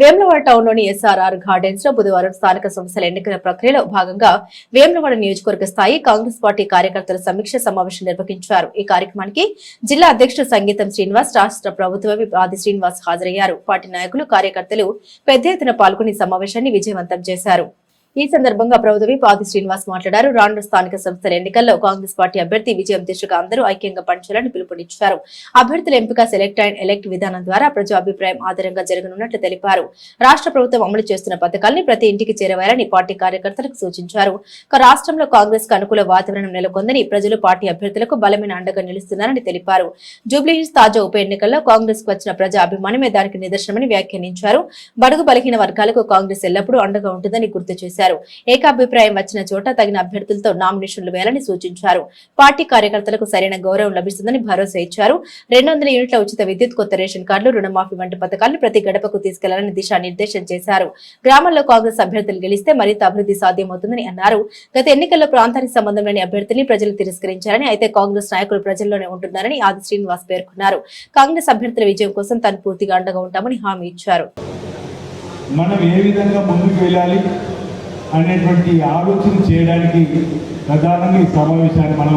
Vemulawada టౌన్లోని SRR గార్డెన్స్లో బుధవారం స్థానిక సంస్థల ఎన్నికల ప్రక్రియలో భాగంగా వేములవాడ నియోజకవర్గ స్థాయి కాంగ్రెస్ పార్టీ కార్యకర్తల సమీక్ష సమావేశం నిర్వహించారు. ఈ కార్యక్రమానికి జిల్లా అధ్యక్షుడు సంగీతం శ్రీనివాస్ రాష్ట్ర ప్రభుత్వ ఆది శ్రీనివాస్ హాజరయ్యారు. పార్టీ నాయకులు కార్యకర్తలు పెద్ద ఎత్తున పాల్గొని సమావేశాన్ని విజయవంతం చేశారు. ఈ సందర్భంగా ప్రభుత్వ పాది శ్రీనివాస్ మాట్లాడారు. రానున్న స్థానిక సంస్థల ఎన్నికల్లో కాంగ్రెస్ పార్టీ అభ్యర్థి విజయం దిశగా అందరూ ఐక్యంగా పనిచేయాలని పిలుపునిచ్చారు. అభ్యర్థుల ఎంపిక సెలెక్ట్ అండ్ ఎలెక్ట్ విధానం ద్వారా ప్రజా అభిప్రాయం ఆధారంగా జరగనున్నట్లు తెలిపారు. రాష్ట్ర ప్రభుత్వం అమలు చేస్తున్న పథకాల్ని ప్రతి ఇంటికి చేరవేయాలని పార్టీ కార్యకర్తలకు సూచించారు. రాష్ట్రంలో కాంగ్రెస్కు అనుకూల వాతావరణం నెలకొందని ప్రజలు పార్టీ అభ్యర్థులకు బలమైన అండగా నిలుస్తున్నారని తెలిపారు. జూబ్లీహిల్స్ తాజా ఉప ఎన్నికల్లో కాంగ్రెస్కు వచ్చిన ప్రజా అభిమానమే దానికి నిదర్శనమని వ్యాఖ్యానించారు. బడుగు బలహీన వర్గాలకు కాంగ్రెస్ ఎల్లప్పుడూ అండగా ఉంటుందని గుర్తు చేశారు. ఏకాభిప్రాయం వచ్చిన చోట తగిన అభ్యర్థులతో నామినేషన్లు వేయాలని సూచించారు. పార్టీ కార్యకర్తలకు సరైన గౌరవం లభిస్తుందని భరోసా ఇచ్చారు. రెండు వందల యూనిట్ల ఉచిత విద్యుత్ కొత్త రేషన్ కార్డులు రుణమాఫీ వంటి పథకాలను ప్రతి గడపకు తీసుకెళ్ళాలని దిశానిర్దేశం చేశారు. గ్రామాల్లో కాంగ్రెస్ అభ్యర్థులు గెలిస్తే మరింత అభివృద్ధి సాధ్యమవుతుందని అన్నారు. గత ఎన్నికల్లో ప్రాంతానికి సంబంధం లేని అభ్యర్థిని ప్రజలు తిరస్కరించారని అయితే కాంగ్రెస్ నాయకులు ప్రజల్లోనే ఉంటున్నారని ఆది శ్రీనివాస్ పేర్కొన్నారు. కాంగ్రెస్ అభ్యర్థుల విజయం కోసం తాను పూర్తిగా అండగా ఉంటామని హామీ ఇచ్చారు. మనం ఏ విధంగా ముందుకు వెళ్ళాలి? అనేటువంటి ఆలోచన చేయడానికి ప్రధానంగా ఈ సమావేశాన్ని మనం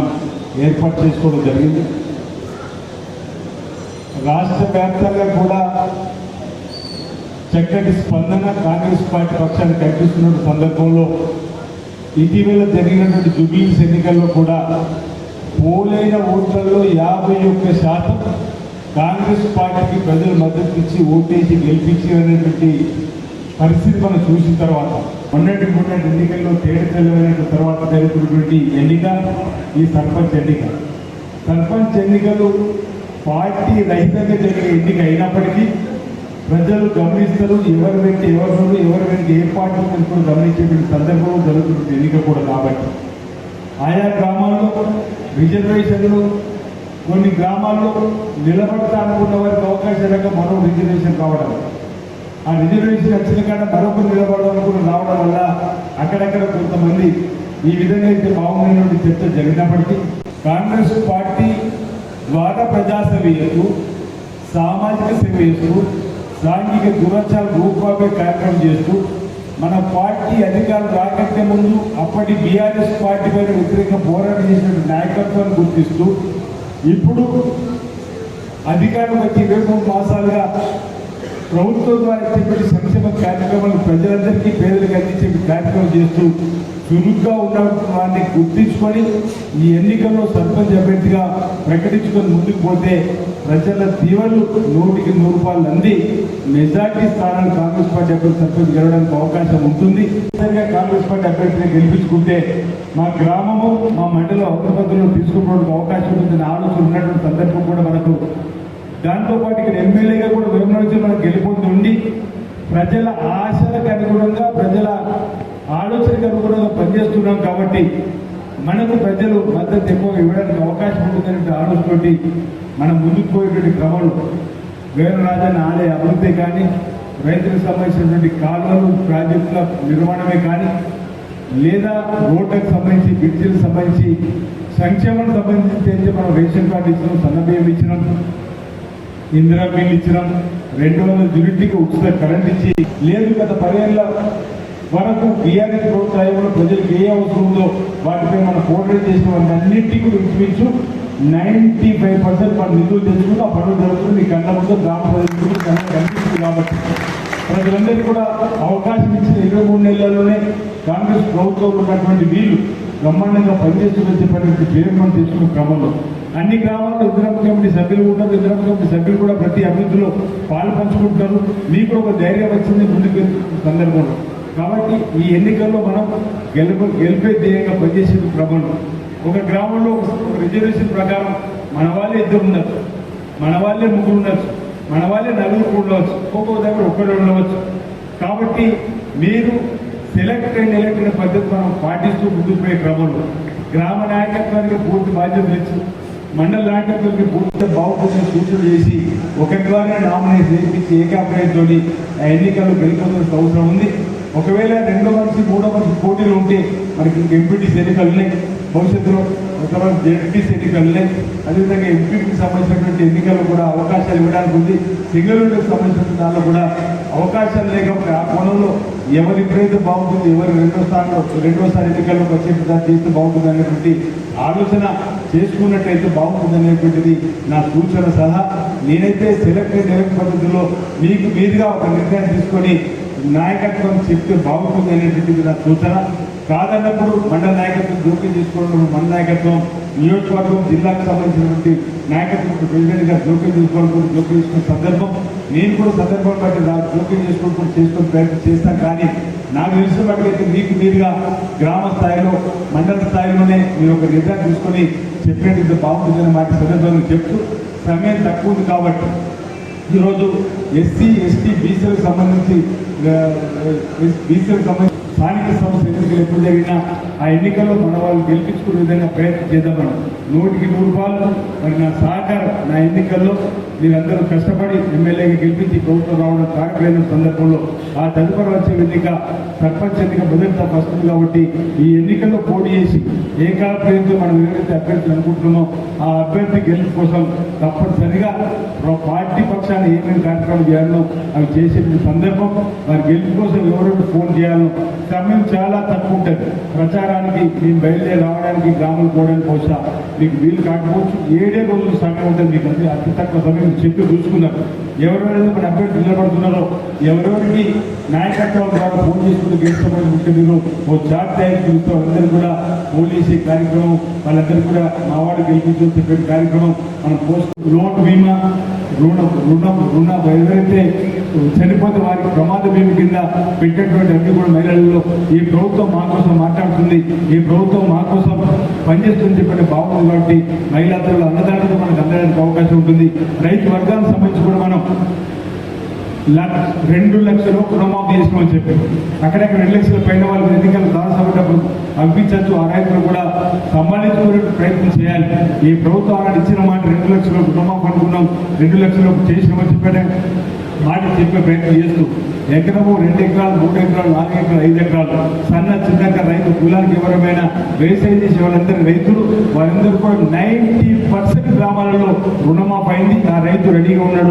ఏర్పాటు చేసుకోవడం జరిగింది. రాష్ట్ర వ్యాప్తంగా కూడా చక్కటి స్పందన కాంగ్రెస్ పార్టీ పక్షాన్ని కనిపిస్తున్న సందర్భంలో ఇటీవల జరిగినటువంటి జుబ్లీస్ ఎన్నికల్లో కూడా పోలైన ఓట్లలో యాభై ఒక్క శాతం కాంగ్రెస్ పార్టీకి ప్రజలు మద్దతు ఇచ్చి ఓటేసి గెలిపించారనేటువంటి పరిస్థితి మనం చూసిన తర్వాత మొన్నటి మొన్నటి ఎన్నికల్లో తేడతెల్లమైన తర్వాత జరుగుతున్నటువంటి ఎన్నిక ఈ సర్పంచ్ ఎన్నిక. సర్పంచ్ ఎన్నికలు పార్టీ రహితంగా జరిగే ఎన్నిక అయినప్పటికీ ప్రజలు గమనిస్తారు ఎవరు వెంట ఎవరు నుండి ఎవరు వెంట ఏ పార్టీ ఉందని కూడా గమనించేటువంటి సందర్భం జరుగుతున్న ఎన్నిక కూడా కాబట్టి. ఆయా గ్రామాల్లో రిజర్వేషన్లు కొన్ని గ్రామాల్లో నిలబడతా అనుకున్న వారికి లేక మరో రిజర్వేషన్ కావడం ఆ రిజర్వేషన్ వచ్చిన కాడ మరొకరు నిలబడాలనుకుని రావడం వల్ల అక్కడక్కడ కొంతమంది ఈ విధంగా అయితే బాగుందన్నటువంటి చర్చ జరిగినప్పటికీ కాంగ్రెస్ పార్టీ ద్వారా ప్రజాసేవకు సామాజిక సేవ చేస్తూ సాంఘిక దురచార రూపాపే కార్యక్రమం చేస్తూ మన పార్టీ అధికారం రాకంటే ముందు అప్పటి బీఆర్ఎస్ పార్టీ పైన వ్యతిరేక పోరాటం చేసిన నాయకత్వాన్ని గుర్తిస్తూ ఇప్పుడు అధికారం వచ్చి ఇరవై మూడు మాసాలుగా ప్రభుత్వం ద్వారా ఇచ్చేటువంటి సంక్షేమ కార్యక్రమాలు ప్రజలందరికీ పేదలకు అందించే కార్యక్రమం చేస్తూ చురుగ్గా ఉన్న గుర్తించుకొని ఈ ఎన్నికల్లో సర్పంచ్ అభ్యర్థిగా ప్రకటించుకొని ముందుకు పోతే ప్రజల తీవ్రలు నూటికి నూరు రూపాయలు అంది. మెజార్టీ స్థానాలు కాంగ్రెస్ పార్టీ అభ్యర్థి సర్పంచ్ గెలవడానికి అవకాశం ఉంటుంది. కాంగ్రెస్ పార్టీ అభ్యర్థిని గెలిపించుకుంటే మా గ్రామము మా మండలం అవసరపత్రులను తీసుకుపోవడానికి అవకాశం ఉంటుందనే ఆలోచన ఉన్నటువంటి సందర్భం కూడా మనకు దాంతోపాటు ఇక్కడ ఎమ్మెల్యేగా కూడా విమర్శ మనం గెలుపొంది ప్రజల ఆశలకు అనుగుణంగా ప్రజల ఆలోచనకు అనుగుణంగా పనిచేస్తున్నాం కాబట్టి మనకు ప్రజలు మద్దతు ఎక్కువ ఇవ్వడానికి అవకాశం ఉంటుందనే ఆలోచనతోటి మనం ముందుకు పోయేటువంటి క్రమంలో వేణురాజన్ ఆలయ అభివృద్ధి కానీ రైతులకు సంబంధించినటువంటి కాలువలు ప్రాజెక్టుల నిర్మాణమే కానీ లేదా రోడ్లకు సంబంధించి బ్రిడ్జిలకు సంబంధించి సంక్షేమం సంబంధించి మనం రేషన్ కార్డు ఇచ్చినాం సన్నబియ్యం ఇచ్చినాం ఇందిరా బిల్ ఇచ్చినాం రెండు వందల యూనిట్కి ఉచిత కరెంట్ ఇచ్చి లేదు గత పదేళ్ళ వరకు బీఆర్ఎస్ ప్రోత్సాహంలో ప్రజలకు ఏ అవసరం ఉందో వాటిపై మనం పోర్ట్రేట్ చేసిన వాటిని అన్నింటికి ఇంచుమించు నైంటీ ఫైవ్ పర్సెంట్ మన నిధులు తెచ్చుకుంటూ ఆ పనులు జరుగుతుంది. మీ కళ్ళ ముందు గ్రామ ప్రజలకు కనిపిస్తుంది కాబట్టి. ప్రజలందరికీ కూడా అవకాశం ఇచ్చిన ఇరవై మూడు నెలల్లోనే కాంగ్రెస్ ప్రభుత్వంలో ఉన్నటువంటి వీళ్ళు బ్రహ్మాండంగా పనిచేస్తున్న చెప్పేటువంటి పేరు మనం తెచ్చుకున్న క్రమంలో అన్ని గ్రామాల్లో ఇందిరమ్మ కమిటీ సభ్యులు ఉంటారు ఇందిరమ్మ కమిటీ సభ్యులు కూడా ప్రతి అభివృద్ధిలో పాలు పంచుకుంటున్నారు మీకు కూడా ఒక ధైర్యం వచ్చింది ముందుకు సందర్భంలో. కాబట్టి ఈ ఎన్నికల్లో మనం గెలుపు గెలిపే ధ్యేయంగా పనిచేసే క్రమంలో ఒక గ్రామంలో ఒక రిజర్వేషన్ ప్రకారం మన వాళ్ళే ఇద్దరు ఉండొచ్చు మన వాళ్ళే ముగ్గురు ఉండొచ్చు మన వాళ్ళే నలుగురు ఉండవచ్చు ఒక్కొక్క దగ్గర ఒక్కడే ఉండవచ్చు. కాబట్టి మీరు సెలెక్ట్ అండ్ ఎలక్ట్ అనే పద్ధతి మనం పాటిస్తూ ముందుకు పోయే క్రమంలో గ్రామ నాయకత్వానికి పూర్తి బాధ్యత తెచ్చు మండల నాయకత్వానికి పూర్తి బాగుపడిన సూచనలు చేసి ఒక ద్వారా నామినేషన్ చేయించి ఏకాభిప్రాయంతో ఆ గెలుపొందాల్సిన అవసరం ఉంది. ఒకవేళ రెండో మనిషి మూడో మనిషి పోటీలు ఉంటే మనకి ఇంక ఎంపీటీసీ ఎన్నికలు ఉన్నాయి. భవిష్యత్తులో కొంతమంది జెడ్పీసీ ఎన్నికలనే అదేవిధంగా ఎంపీకి సంబంధించినటువంటి ఎన్నికలు కూడా అవకాశాలు ఇవ్వడానికి ఉంది సింగల్ సంబంధించిన దానిలో కూడా అవకాశాలు లేక ఆ కోణంలో ఎవరి ఎప్పుడైతే బాగుంటుంది ఎవరు రెండో స్థానంలో రెండోసారి ఎన్నికల్లోకి వచ్చే దాన్ని చేస్తే బాగుంటుంది అనేటువంటి ఆలోచన చేసుకున్నట్టయితే బాగుంటుంది అనేటువంటిది నా సూచన సలహా. నేనైతే సెలెక్ట్ సెలెక్ట్ పద్ధతిలో మీకు మీదుగా ఒక నిర్ణయం తీసుకొని నాయకత్వం చెప్తే బాగుంటుంది అనేటువంటిది నా సూచన. కాదన్నప్పుడు మండల నాయకత్వం జోక్యం చేసుకోవడం మన నాయకత్వం నియోజకవర్గం జిల్లాకు సంబంధించినటువంటి నాయకత్వం ప్రెసిడెంట్ జోక్యం చేసుకోవడం జోక్యం చేసుకున్న సందర్భం నేను కూడా సందర్భం బట్టి జోక్యం చేసుకోవడం కూడా చేసుకుని ప్రయత్నం చేస్తాను కానీ నాకు తెలిసిన బట్టి మీకు మీరుగా గ్రామ స్థాయిలో మండల స్థాయిలోనే మీరు ఒక నిర్ణయం తీసుకొని చెప్పినట్టు బాగుంటుందని మాట సందర్భంలో చెప్తూ సమయం తక్కువ ఉంది కాబట్టి ఈరోజు ఎస్సీ ఎస్టీ బీసీలకు సంబంధించి బీసీలకు సంబంధించి స్థానిక సంస్థ ఎన్నికలు ఎప్పుడు జరిగినా ఆ ఎన్నికల్లో మన వాళ్ళు గెలిపించుకునే విధంగా ప్రయత్నం చేద్దాం మనం. నూటికి నూరు రూపాయలు మరి నా సహకారం నా ఎన్నికల్లో మీరందరూ కష్టపడి ఎమ్మెల్యేగా గెలిపించి ప్రభుత్వం రావడం కాకపోయిన సందర్భంలో ఆ తదుపరి వచ్చే ఎన్నిక సర్పంచ్ ఎన్నిక మొదటి వస్తుంది కాబట్టి ఈ ఎన్నికల్లో పోటీ చేసి ఏకాభిప్రాయంతో మనం ఎవరైతే అభ్యర్థులు అనుకుంటున్నామో ఆ అభ్యర్థి గెలుపు కోసం తప్పనిసరిగా పార్టీ పక్షాన్ని ఏమేమి కార్యక్రమం చేయాలో అవి చేసే సందర్భం వారి గెలుపు కోసం ఎవరెవరు ఫోన్ చేయాలో సమయం చాలా తక్కువ ఉంటుంది. ప్రచారానికి మేము బయలుదేరి రావడానికి గ్రామం పోవడానికి బహుశా మీకు వీలు కాకపోవచ్చు. ఏడే రోజులు సమయం ఉంటుంది మీకు. అది అతి తక్కువ సమయం చెప్పి చూసుకున్నారు. ఎవరెవరైతే మన అభ్యర్థి నిలబడుతున్నారో ఎవరెవరికి నాయకత్వం ద్వారా ఫోన్ చేసుకుంటూ గెలుస్తామని ఉంటే మీరు ఓ చార్ట్ తయారు చూస్తూ అందరూ కూడా పోలీసు కార్యక్రమం వాళ్ళందరూ కూడా మావాడు గెలిపించారు చెప్పే కార్యక్రమం మన పోస్ట్ లోన్ బీమా రుణ రుణం రుణ ఎవరైతే చనిపోతే వారికి ప్రమాద బీమా కింద పెట్టేటువంటి అన్ని కూడా మహిళల్లో ఈ ప్రభుత్వం మా కోసం మాట్లాడుతుంది. ఈ ప్రభుత్వం మా కోసం పనిచేస్తుంది చెప్పండి బాగుంది కాబట్టి మహిళాదులు అన్నదానంతో మనకు అందడానికి అవకాశం ఉంటుంది. రైతు వర్గానికి సంబంధించి కూడా మనం లక్ష రెండు లక్షలు రుణమాఫీ చేసుకోమని చెప్పారు. అక్కడక్కడ రెండు లక్షల పైన వాళ్ళు ఎన్నికలు దాదాపు పంపించవచ్చు ఆ రైతులు కూడా సంబంధించుకునే ప్రయత్నం చేయాలి. ఈ ప్రభుత్వం ఆనాడు ఇచ్చిన మాట రెండు లక్షలు రుణమాఫీ అనుకున్నాం రెండు లక్షలు చేసినామని చెప్పాడే మాట చెప్పే ప్రయత్నం చేస్తూ ఎకరము రెండు ఎకరాలు మూడు ఎకరాలు నాలుగు ఎకరాలు ఐదు ఎకరాలు సన్న చిన్నక రైతు కులానికి ఎవరైనా వ్యవసాయం చేసే వాళ్ళందరూ రైతులు వారందరూ కూడా నైంటీ పర్సెంట్ గ్రామాలలో రుణమాఫీ అయింది. ఆ రైతు రెడీగా ఉన్నాడు.